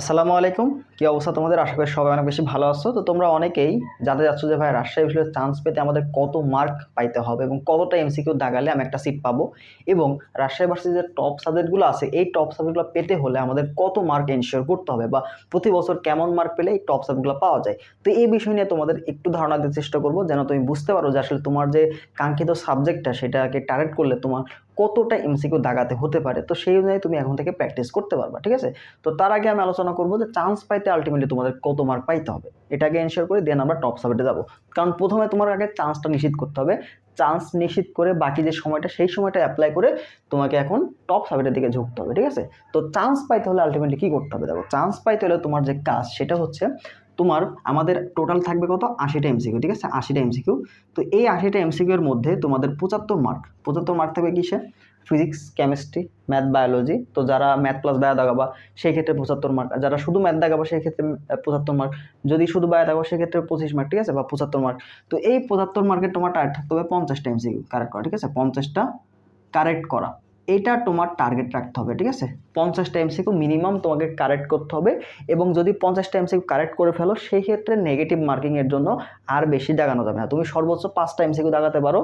আসসালামু আলাইকুম। কি অবস্থা তোমাদের? আশা করি সবাই অনেক বেশি ভালো আছো। তো তোমরা অনেকেই জানতে যাচ্ছ যে ভাই, রাজশাহী বিশ্ববিদ্যালয়ে চান্স পেতে আমাদের কত মার্ক পাইতে হবে এবং কতটা এমসিকিউ দাগালে আমি একটা সিট পাবো? এবং রাজশাহী ভার্সিটির যে টপ সাবজেক্টগুলো আছে, এই টপ সাবজেক্টগুলো পেতে হলে আমাদের কত মার্ক এনশিওর করতে হবে? বা প্রতি বছর কেমন মার্ক পেলে এই টপ সাবজেক্টগুলো পাওয়া যায়? তো এই বিষয় নিয়ে তোমাদের একটু ধারণা দিতে চেষ্টা করব, যেন তুমি বুঝতে পারো যে আসলে তোমার যে কাঙ্ক্ষিত সাবজেক্টটা সেটাকে টার্গেট করলে তোমার কতটা এমসিকিউ দাগাতে হতে পারে, তো সেই অনুযায়ী তুমি এখন থেকে প্র্যাকটিস করতে পারবা, ঠিক আছে? তো তার আগে আমি আলোচনা করব যে চান্স পাইতে আলটিমেটলি তোমাদের কত মার্ক পাইতে হবে। এটাকে এনশিওর করে দেন আমরা টপ সাবজেক্টে যাব। কারণ প্রথমে তোমার আগে চান্সটা নিশ্চিত করতে হবে। চান্স নিশ্চিত করে বাকি যে সময়টা, সেই সময়টা অ্যাপ্লাই করে তোমাকে এখন টপ সাবজেক্টের দিকে ঝুঁকতে হবে, ঠিক আছে? তো চান্স পাইতে হলে আলটিমেটলি কী করতে হবে? দেখো চান্স পাইতে হলে তোমার যে কাজ, সেটা হচ্ছে তোমার আমাদের টোটাল থাকবে কত? আশিটা এমসিকিউ ঠিক আছে? আশিটা এমসিকিউ তো এই আশিটা এমসিকিউর মধ্যে তোমাদের পঁচাত্তর মার্ক পঁচাত্তর মার্ক থাকবে কিসে ফিজিক্স কেমিস্ট্রি ম্যাথ বায়োলজি তো যারা ম্যাথ প্লাস বায়ো দাগাবা সেই ক্ষেত্রে পঁচাত্তর মার্ক যারা শুধু ম্যাথ দাগাবা সেই ক্ষেত্রে পঁচাত্তর মার্ক যদি শুধু বায়ো দাগাবা সেক্ষেত্রে পঁচিশ মার্ক ঠিক আছে? বা পঁচাত্তর মার্ক তো এই পঁচাত্তর মার্কের তোমার টার্গেট থাকতে হবে পঞ্চাশটা এমসিকিউ কারেক্ট করা, ঠিক আছে? পঞ্চাশটা কারেক্ট করা। এটা তোমার টার্গেট রাখতে হবে, ঠিক আছে? পঞ্চাশটা এমসিকিউ মিনিমাম তোমাকে কারেক্ট করতে হবে এবং যদি পঞ্চাশটা এমসিকিউ কারেক্ট করে ফেলো, সেই ক্ষেত্রে নেগেটিভ মার্কিংয়ের জন্য আর বেশি দাগানো যাবে না। তুমি সর্বোচ্চ পাঁচটা এমসিকিউ দাগাতে পারো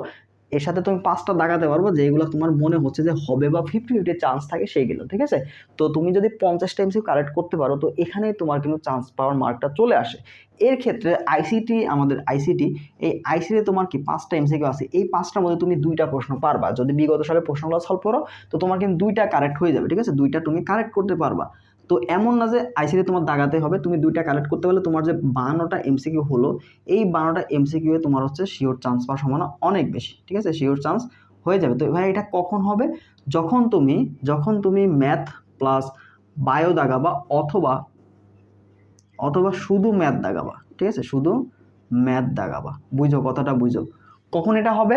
এর সাথে তুমি পাঁচটা দাগাতে পারব যেগুলো তোমার মনে হচ্ছে যে হবে বা ফিফটি ফিফটি চান্স থাকে সেইগুলো, ঠিক আছে? তো তুমি যদি পঞ্চাশটা এমসিকিউ কারেক্ট করতে পারো, তো এখানেই তোমার কিন্তু চান্স পাওয়ার মার্কটা চলে আসে। এর ক্ষেত্রে আইসিটি আমাদের আইসিটি এই আইসিটি তোমার কি পাঁচটা এমসিকিউ আছে? এই পাঁচটার মধ্যে তুমি দুইটা প্রশ্ন পারবা। যদি বিগত সালের প্রশ্নগুলো সলভ করো, তো তোমার কিন্তু দুইটা কারেক্ট হয়ে যাবে, ঠিক আছে? দুইটা তুমি কারেক্ট করতে পারবা। তো এমন না যে আইসিটি তোমার দাগাতে হবে, তুমি দুইটা কালেক্ট করতে পারলে তোমার যে বানোটা এমসিকিউ হলো, এই বানোটা এমসিকিউ তোমার হচ্ছে শিওর চান্স পাওয়ার সম্ভাবনা অনেক বেশি, ঠিক আছে? শিওর চান্স হয়ে যাবে। তো ভাই, এটা কখন হবে? যখন তুমি যখন তুমি ম্যাথ প্লাস বায়ো দাগাবা অথবা অথবা শুধু ম্যাথ দাগাবা, ঠিক আছে? শুধু ম্যাথ দাগাবা। বুঝো, কথাটা বুঝো। কখন এটা হবে?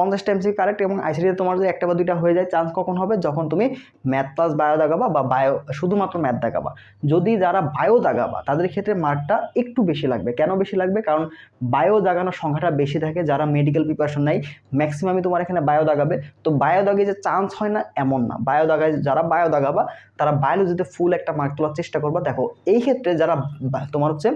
পঞ্চাশটা এমসি কারেক্ট এবং আইসিডিতে তোমার যদি একটা বা দুইটা হয়ে যায় চান্স কখন হবে? যখন তুমি ম্যাথ প্লাস বায়ো দাগাবা বা বায়ো শুধুমাত্র ম্যাথ দাগাবা যদি যারা বায়ো দাগাবা তাদের ক্ষেত্রে মার্কটা একটু বেশি লাগবে। কেন বেশি লাগবে? কারণ বায়ো দাগানোর সংখ্যাটা বেশি থাকে, যারা মেডিকেল প্রিপারেশন নেয় ম্যাক্সিমামই তোমার এখানে বায়ো দাগাবে তো বায়ো দাগে যে চান্স হয় না, এমন না। বায়ো দাগায় যারা বায়ো দাগাবা তারা বায়োলজিতে ফুল একটা মার্ক তোলার চেষ্টা করবা। দেখো, এই ক্ষেত্রে যারা তোমার হচ্ছে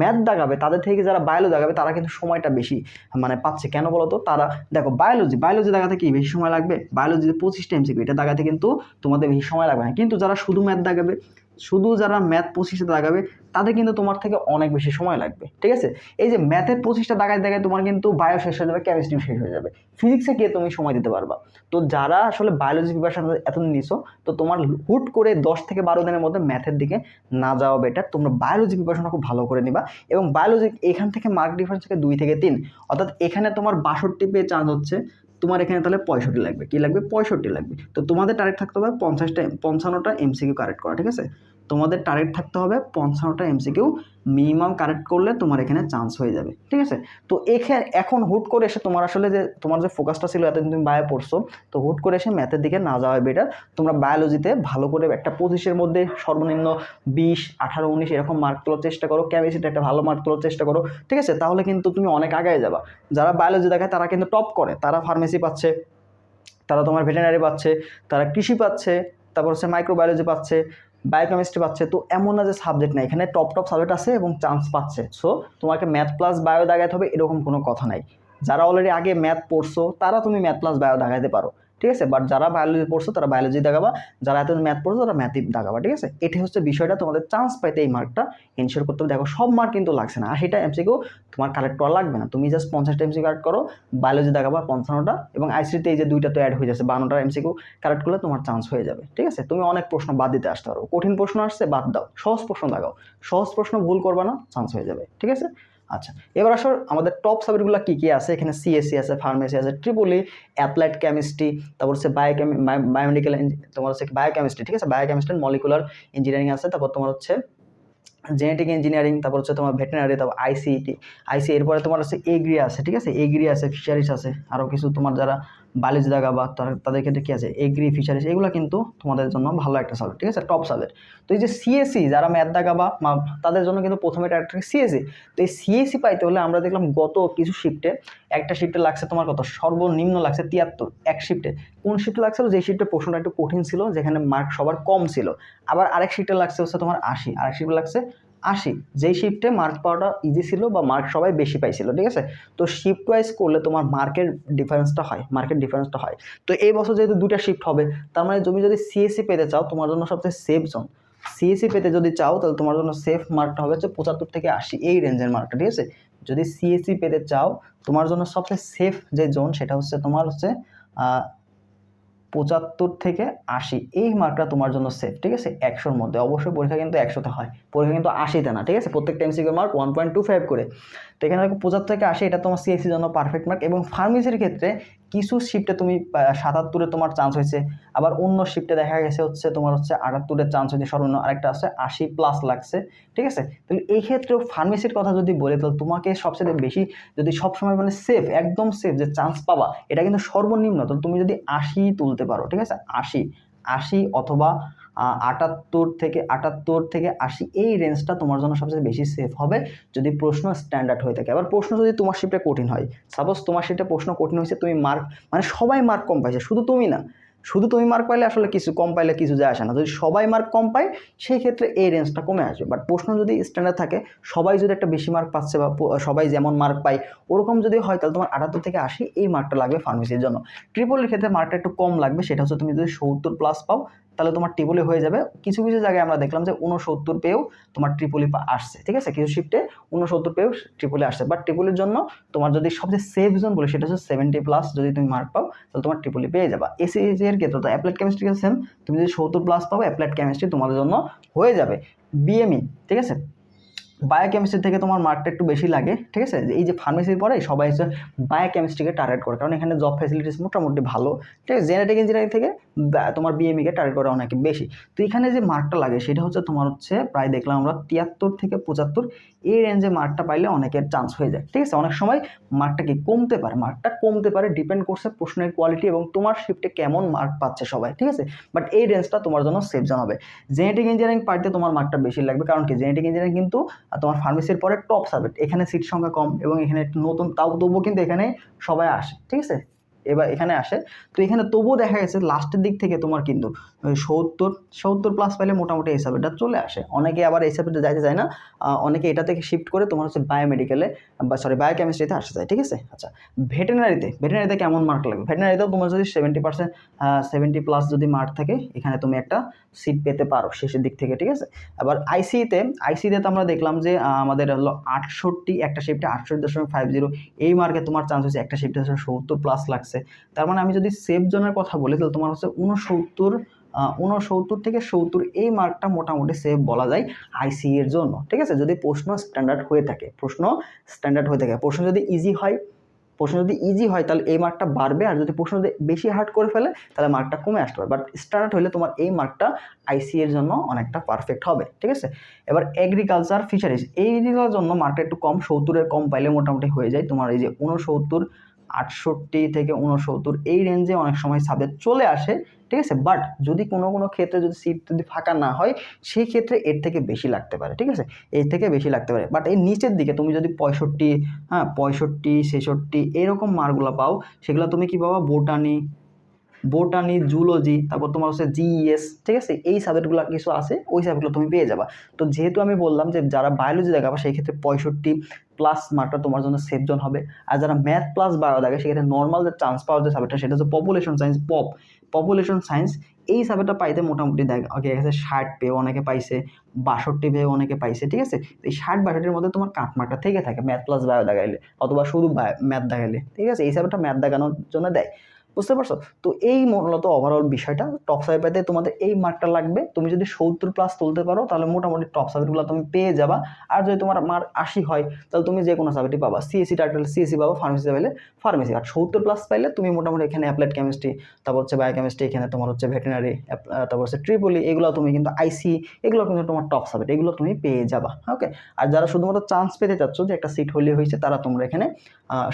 ম্যাথ দাগাবে তাদের থেকে যারা বায়োলজি দাগাবে তারা কিন্তু সময়টা বেশি মানে পাচ্ছে। কেন বলো তো তারা, দেখো বায়োলজি বায়োলজি দাগাতে কি বেশি সময় লাগবে? বায়োলজিতে পঁচিশটা এমসিকিউ এটা দাগাতে কিন্তু তোমাদের বেশি সময় লাগবে না। কিন্তু যারা শুধু ম্যাথ দাগাবে শুধু যারা ম্যাথ পঁচিশটা দাগাবে, তাদের কিন্তু তোমার থেকে অনেক বেশি সময় লাগবে, ঠিক আছে? এই যে ম্যাথের পঁচিশটা দাগায় দাগায় তোমার কিন্তু বায়ো শেষ হয়ে যাবে কেমিস্ট্রি শেষ হয়ে যাবে। ফিজিক্সে গিয়ে তুমি সময় দিতে পারবা। তো যারা আসলে বায়োলজি প্রিপারেশন এত নিছো, তো তোমার হুট করে দশ থেকে বারো দিনের মধ্যে ম্যাথের দিকে না যাওয়া বেটার তোমরা বায়োলজি প্রিপারেশনটা খুব ভালো করে নিবা এবং বায়োলজি এখান থেকে মার্ক ডিফারেন্স থেকে দুই থেকে তিন। অর্থাৎ এখানে তোমার বাষট্টি পেয়ে চান্স হচ্ছে তোমার এখানে তাহলে পঁয়ষট্টি লাগবে। কী লাগবে? পঁয়ষট্টি লাগবে। তো তোমাদের টার্গেট থাকতে হবে পঞ্চাশটা, পঞ্চান্নটা এমসিকিউ কারেক্ট করা, ঠিক আছে? তোমাদের টার্গেট থাকতে হবে পঞ্চান্নটা এমসিকিউ মিনিমাম কারেক্ট করলে তোমার এখানে চান্স হয়ে যাবে, ঠিক আছে? তো এখানে এখন হুট করে এসে তোমার আসলে যে, তোমার যে ফোকাসটা ছিল এতদিন তুমি বায়ো পড়ছো, তো হুট করে এসে ম্যাথের দিকে না যাওয়া বেটার তোমরা বায়োলজিতে ভালো করে একটা পঁচিশের মধ্যে সর্বনিম্ন বিশ, আঠারো, উনিশ এরকম মার্ক তোলার চেষ্টা করো কেমিস্ট্রিতে একটা ভালো মার্ক তোলার চেষ্টা করো, ঠিক আছে? তাহলে কিন্তু তুমি অনেক আগায় যাবা। যারা বায়োলজি দেখায় তারা কিন্তু টপ করে, তারা ফার্মেসি পাচ্ছে, তারা তোমার ভেটেনারি পাচ্ছে, তারা কৃষি পাচ্ছে, তারপর হচ্ছে মাইক্রোবায়োলজি পাচ্ছে বায়োকেমিস্ট্রি পাচ্ছে, তো এমন না যে সাবজেক্ট নাই। এখানে টপ টপ সাবজেক্ট আছে এবং চান্স পাচ্ছে। সো তোমাকে ম্যাথ প্লাস বায়ো দাগাইতে হবে, এরকম কোনো কথা নাই। যারা অলরেডি আগে ম্যাথ পড়ছো, তারা তুমি ম্যাথ প্লাস বায়ো দাগাইতে পারো। ঠিক আছে? বাট যারা বায়োলজি পড়ছো, তারা বায়োলজি দেখাবা। যারা এত ম্যাথ পড়ছো, তারা ম্যাথই দাগাবা ঠিক আছে? এটাই হচ্ছে বিষয়টা, তোমাদের চান্স পাইতে এই মার্কটা এনশিওর করতে হবে, দেখো, সব মার্ক কিন্তু লাগছে না। আশিটা এমসিকিউ তোমার কালেক্ট করা লাগবে না। তুমি জাস্ট পঞ্চাশটা এমসিকিউ কালেক্ট করো বায়োলজি দেখাবা পঞ্চান্নটা, এবং আইসিতে এই যে দুইটা তো অ্যাড হয়ে যাচ্ছে বান্নটা এমসিকিউ কালেক্ট করলে তোমার চান্স হয়ে যাবে, ঠিক আছে? তুমি অনেক প্রশ্ন বাদ দিতে আসতে পারো। কঠিন প্রশ্ন আসছে, বাদ দাও। সহজ প্রশ্ন দেখাও। সহজ প্রশ্ন ভুল করবা না চান্স হয়ে যাবে, ঠিক আছে? আচ্ছা এবার আসো আমাদের টপ সাবজেক্টগুলো কী কী আছে? এখানে সিএসসি আছে ফার্মেসি আছে ট্রিপলি অ্যাপ্লাইড কেমিস্ট্রি তারপর হচ্ছে বায়োকেমি বায়োমেডিক্যাল তোমার হচ্ছে বায়োকেমিস্ট্রি ঠিক আছে? বায়োকেমিস্ট্রি মলিকুলার ইঞ্জিনিয়ারিং আছে, তারপর তোমার হচ্ছে জেনেটিক ইঞ্জিনিয়ারিং তারপর হচ্ছে তোমার ভেটেনারি তারপর আইসিটি আইসি এরপরে তোমার হচ্ছে এগ্রি আছে, ঠিক আছে? এগ্রি আছে ফিশারিজ আছে আরও কিছু তোমার যারা বালিশ দাগা বা তাদের ক্ষেত্রে কী আছে? এগ্রি ফিশারিজ এগুলো কিন্তু তোমাদের জন্য ভালো একটা সাবজেক্ট ঠিক আছে? টপ সাবজেক্ট তো এই যে সিএসসি যারা ম্যাথ দাগা বা তাদের জন্য কিন্তু প্রথমে একটা সিএসসি তো এই সিএসসি পাইতে হলে আমরা দেখলাম গত কিছু শিফটে একটা শিফটে লাগছে তোমার কত? সর্বনিম্ন লাগছে তিয়াত্তর, এক শিফটে কোন শিফটে লাগছিল? যে শিফটে প্রশ্নটা একটু কঠিন ছিল, যেখানে মার্ক সবার কম ছিল। আবার আরেক শিফটে লাগছে হচ্ছে তোমার আশি, আরেক শিফটে লাগছে আশি। যেই শিফটে মার্ক পাওয়াটা ইজি ছিল বা মার্ক সবাই বেশি পাইছিল, ঠিক আছে? তো শিফট ওয়াইজ করলে তোমার মার্কের ডিফারেন্সটা হয় মার্কের ডিফারেন্সটা হয়। তো এই বছর যেহেতু দুটা শিফট হবে, তার মানে তুমি যদি সিএসসি পেতে চাও, তোমার জন্য সবচেয়ে সেফ জোন সিএসসি পেতে যদি চাও, তাহলে তোমার জন্য সেফ মার্কটা হবে হচ্ছে পঁচাত্তর থেকে আশি, এই রেঞ্জের মার্কটা ঠিক আছে? যদি সিএসসি পেতে চাও, তোমার জন্য সবচেয়ে সেফ যে জোন সেটা হচ্ছে তোমার হচ্ছে পঁচাত্তর থেকে আশি, এই মার্কটা তোমার জন্য সেফ ঠিক আছে? একশোর মধ্যে। অবশ্যই পরীক্ষা কিন্তু একশোতে হয়। পরীক্ষা কিন্তু আশিতে না, ঠিক আছে? প্রত্যেকটা MCQ mark one point two five করে। তো এখানে দেখো পঁচাত্তর থেকে আশি, এটা তোমার সিএসির জন্য পারফেক্ট মার্ক এবং ফার্মেসির ক্ষেত্রে কিছু শিফটে তুমি সাতাত্তরে তোমার চান্স হয়েছে। আবার অন্য শিফটে দেখা গেছে হচ্ছে তোমার হচ্ছে আটাত্তরের চান্স হয়েছে সর্বনিম্ন আরেকটা আছে, আশি প্লাস লাগছে, ঠিক আছে? তাহলে এই ক্ষেত্রেও ফার্মেসির কথা যদি বলে, তাহলে তোমাকে সবচেয়ে বেশি যদি সবসময় মানে সেফ একদম সেফ যে চান্স পাবা, এটা কিন্তু সর্বনিম্ন। তো তুমি যদি আশি তুলতে পারো, ঠিক আছে? আশি আশি অথবা আটাত্তর থেকে আটাত্তর থেকে আশি, এই রেঞ্জটা তোমার জন্য সবচেয়ে বেশি সেফ হবে যদি প্রশ্ন স্ট্যান্ডার্ড হয়ে থাকে। আবার প্রশ্ন যদি তোমার শিপটা কঠিন হয় সাপোজ তোমার সেটা প্রশ্ন কঠিন হয়েছে, তুমি মার্ক মানে সবাই মার্ক কম পাইছে, শুধু তুমি না। শুধু তুমি মার্ক পাইলে আসলে কিছু কম পাইলে কিছু যায় আসে না। যদি সবাই মার্ক কম পায়, সেই ক্ষেত্রে এই রেঞ্জটা কমে আসবে। বাট প্রশ্ন যদি স্ট্যান্ডার্ড থাকে, সবাই যদি একটা বেশি মার্ক পাচ্ছে বা সবাই যেমন মার্ক পায়, ওরকম যদি হয়, তাহলে তোমার আটাত্তর থেকে আশি এই মার্কটা লাগবে ফার্মেসির জন্য। ট্রিপলের ক্ষেত্রে মার্কটা একটু কম লাগবে, সেটা হচ্ছে তুমি যদি সত্তর প্লাস পাও, তাহলে তোমার ট্রিপলে হয়ে যাবে। কিছু কিছু জায়গায় আমরা দেখলাম যে উনসত্তর পেয়েও তোমার ট্রিপলি আসছে, ঠিক আছে? কিছু শিফটে উনসত্তর পেয়েও ট্রিপলে আসছে। বাট ট্রিপলের জন্য তোমার যদি সবচেয়ে সেফ জোন বলে, সেটা হচ্ছে সেভেন্টি প্লাস যদি তুমি মার্ক পাও, তাহলে তোমার ট্রিপলি পেয়ে যাবা। এসিএসি এর ক্ষেত্রে তো অ্যাপ্লাইড কেমিস্ট্রি সেম তুমি যদি সত্তর প্লাস পাবো অ্যাপ্লাইড কেমিস্ট্রি তোমাদের জন্য হয়ে যাবে। বিএমই ঠিক আছে? বায়োকেমিস্ট্রি থেকে তোমার মার্কটা একটু বেশি লাগে, ঠিক আছে? এই যে ফার্মেসির পরে সবাই হচ্ছে বায়োকেমিস্ট্রিকে টার্গেট করে, কারণ এখানে জব ফ্যাসিলিটিস মোটামুটি ভালো, ঠিক আছে? জেনেটিক ইঞ্জিনিয়ারিং থেকে তোমার বিএমইকে টার্গেট করে অনেক বেশি। তো এখানে যে মার্কটা লাগে, সেটা হচ্ছে তোমার হচ্ছে প্রায় দেখলাম আমরা তিয়াত্তর থেকে পঁচাত্তর, এই রেঞ্জে মার্কটা পাইলে অনেকের চান্স হয়ে যায়, ঠিক আছে? অনেক সময় মার্কটা কি কমতে পারে? মার্কটা কমতে পারে ডিপেন্ড করছে প্রশ্নের কোয়ালিটি এবং তোমার শিফটে কেমন মার্ক পাচ্ছে সবাই, ঠিক আছে? বাট এই রেঞ্জটা তোমার জন্য সেফ জন হবে। জেনেটিক ইঞ্জিনিয়ারিং পার্টে তোমার মার্কটা বেশি লাগবে, কারণ কি? জেনেটিক ইঞ্জিনিয়ারিং কিন্তু আহ, তোমার ফার্মেসির পরে টপ সাবজেক্ট এখানে সিট সংখ্যা কম এবং এখানে একটু নতুন তাও তবুও কিন্তু এখানে সবাই আসে ঠিক আছে? এবার এখানে আসে। তো এখানে তবুও দেখা গেছে লাস্টের দিক থেকে তোমার কিন্তু সত্তর সত্তর প্লাস পাইলে মোটামুটি এই সাবজেক্টটা চলে আসে। অনেকে আবার এই সাবজেক্টে যাইতে চায় না। অনেকে এটা থেকে শিফট করে তোমার হচ্ছে বায়োমেডিক্যালে বা সরি বায়োকেমিস্ট্রিতে আসতে চায়, ঠিক আছে? আচ্ছা ভেটেনারিতে ভেটেনারিতে কেমন মার্ক লাগবে? ভেটেনারিতেও তোমার যদি সেভেন্টি পার্সেন্ট সেভেন্টি প্লাস যদি মার্ক থাকে, এখানে তুমি একটা সিট পেতে পারো শেষের দিক থেকে, ঠিক আছে? আবার আইসিতে আইসিতে তো আমরা দেখলাম যে আমাদের হলো আটষট্টি, একটা শিফটে আটষট্টি দশমিক ফাইভ জিরো এই মার্কে তোমার চান্স হচ্ছে একটা শিফটে সত্তর প্লাস লাগছে। তার মানে আমি যদি সেফ জোনের কথা বলি, তাহলে তোমার হচ্ছে উনসত্তর উনসত্তর থেকে সত্তর এই মার্কটা মোটামুটি সেফ বলা যায় আইসি এর জন্য, ঠিক আছে? যদি প্রশ্ন স্ট্যান্ডার্ড হয়ে থাকে, প্রশ্ন স্ট্যান্ডার্ড হয়ে থাকে, প্রশ্ন যদি ইজি হয়, প্রশ্ন যদি ইজি হয়, তাহলে এই মার্কটা বাড়বে, আর যদি প্রশ্ন যদি বেশি হার্ড করে ফেলে, তাহলে মার্কটা কমে আসতে পারে। বাট স্ট্যান্ডার্ড হলে তোমার এই মার্কটা আইসি এর জন্য অনেকটা পারফেক্ট হবে, ঠিক আছে? এবার এগ্রিকালচার ফিশারিজ এই জন্য মার্কটা একটু কম, সত্তরের কম পাইলে মোটামুটি হয়ে যায়। তোমার এই যে উনসত্তর আটষট্টি থেকে উনসত্তর এই রেঞ্জে অনেক সময় সাবজেক্ট চলে আসে, ঠিক আছে? বাট যদি কোনো কোনো ক্ষেত্রে যদি সিট যদি ফাঁকা না হয়, সেই ক্ষেত্রে এর থেকে বেশি লাগতে পারে, ঠিক আছে? এর থেকে বেশি লাগতে পারে। বাট এর নিচের দিকে তুমি যদি পঁয়ষট্টি হ্যাঁ পঁয়ষট্টি, ছেষট্টি এরকম মার্কগুলো পাও, সেগুলো তুমি কী পাবা? বোটানি বোটানি জুলজি তারপর তোমার হচ্ছে জিইএস, ঠিক আছে? এই সাবজেক্টগুলো কিছু আছে, ওই সাবজেক্টগুলো তুমি পেয়ে যাবা। তো যেহেতু আমি বললাম যে যারা বায়োলজি দেখাবা সেই ক্ষেত্রে পঁয়ষট্টি প্লাস মার্কটা তোমার জন্য সেফ জোন হবে। আর যারা ম্যাথ প্লাস বায়ো দেখে সেক্ষেত্রে নর্মাল যে চান্স পাওয়ার যে সাবজেক্টটা সেটা হচ্ছে population science pop population science এই সাবজেক্টটা পাইতে মোটামুটি দেখ গেছে ষাট পেয়ে অনেকে পাইছে, বাষট্টি পেয়ে অনেকে পাইছে, ঠিক আছে? এই ষাট, বাষট্টির মধ্যে তোমার কাটমার্কটা থেকে থাকে ম্যাথ প্লাস বায়ো দেখাইলে, অথবা শুধু ম্যাথ দেখাইলে, ঠিক আছে? এই সাবজেক্টটা ম্যাথ দেখানোর জন্য দেয়। বুঝতে পারছ? তো এই মূলত ওভারঅল বিষয়টা। টপ সাইডে তোমাদের এই মার্কটা লাগবে। তুমি যদি সত্তর প্লাস তুলতে পারো, তাহলে মোটামুটি টপ সাবজেক্টগুলো তুমি পেয়ে যাবা। আর যদি তোমার মার্ক আশি হয়, তাহলে তুমি যে কোনো সাবজেক্টই পাবা। সিএসসি টাইটেল সিএসসি পাবা ফার্মেসি পাইলে ফার্মেসি আর সত্তর প্লাস পাইলে তুমি মোটামুটি এখানে অ্যাপ্লাইড কেমিস্ট্রি তারপর হচ্ছে বায়োকেমিস্ট্রি এখানে তোমার হচ্ছে ভেটেনারি তারপর হচ্ছে ট্রিপলি এগুলো তুমি কিন্তু আইসি এগুলো কিন্তু তোমার টপ সাবজেক্ট এগুলো তুমি পেয়ে যাবা। ওকে আর যারা শুধুমাত্র চান্স পেতে চাচ্ছ যে একটা সিট হলে হয়েছে, তারা তোমরা এখানে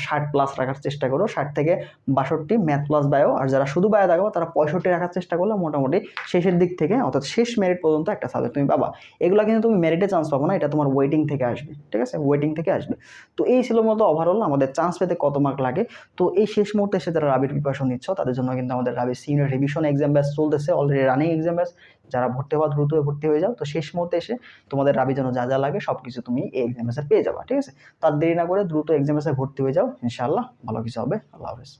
ষাট প্লাস রাখার চেষ্টা করো। ষাট থেকে বাষট্টি ম্যাথ প্লাস বায়ো আর যারা শুধু বায়ো থাকবে তারা পঁয়ষট্টি রাখার চেষ্টা করলে মোটামুটি শেষের দিক থেকে, অর্থাৎ শেষ মেরিট পর্যন্ত একটা সাবজেক্ট তুমি পাবা। এগুলো কিন্তু তুমি মেরিটে চান্স পাবো না, এটা তোমার ওয়েটিং থেকে আসবে, ঠিক আছে? ওয়েটিং থেকে আসবে। তো এই ছিল মতো ওভারঅল আমাদের চান্স পেতে কত মার্ক লাগে। তো এই শেষ মুহূর্তে এসে যারা রাবির প্রিপারেশন নিচ্ছ, তাদের জন্য কিন্তু আমাদের রাবির সিনিয়র রিভিশন এক্সাম ব্যাচ চলতেছে অলরেডি রানিং এক্সাম ব্যাচ যারা ভর্তি হওয়া দ্রুত ভর্তি হয়ে যাও, তো শেষ মুহূর্তে এসে তোমাদের রাবির জন্য যা যা লাগে সব কিছু তুমি এই এক্সাম পেয়ে যাবা, ঠিক আছে? তার দেরি না করে দ্রুত এক্সাম ভর্তি হয়ে যাও, ইনশাআল্লাহ, ভালো কিছু হবে, আল্লাহ হাফেজ।